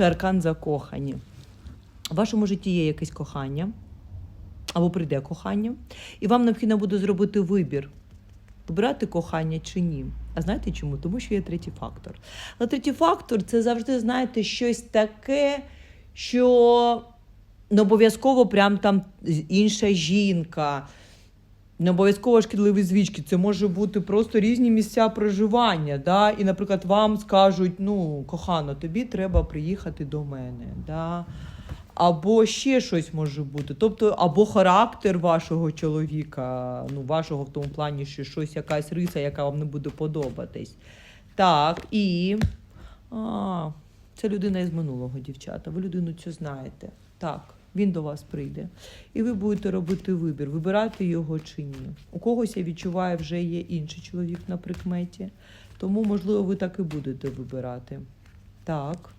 Перший аркан закохані. В вашому житті є якесь кохання, або прийде кохання, і вам необхідно буде зробити вибір, вибирати кохання чи ні. А знаєте чому? Тому що є третій фактор. Але третій фактор це завжди, знаєте, щось таке, що не обов'язково прям там інша жінка. Не обов'язково шкідливі звички, це може бути просто різні місця проживання. Да? І, наприклад, вам скажуть: ну, кохано, тобі треба приїхати до мене. Да? Або ще щось може бути. Тобто, або характер вашого чоловіка, ну, вашого в тому плані, що щось, якась риса, яка вам не буде подобатись. Так, і. А, це людина із минулого, дівчата. Ви людину цю знаєте. Так, він до вас прийде. І ви будете робити вибір, вибирати його чи ні. У когось я відчуваю, вже є інший чоловік на прикметі. Тому, можливо, ви так і будете вибирати. Так.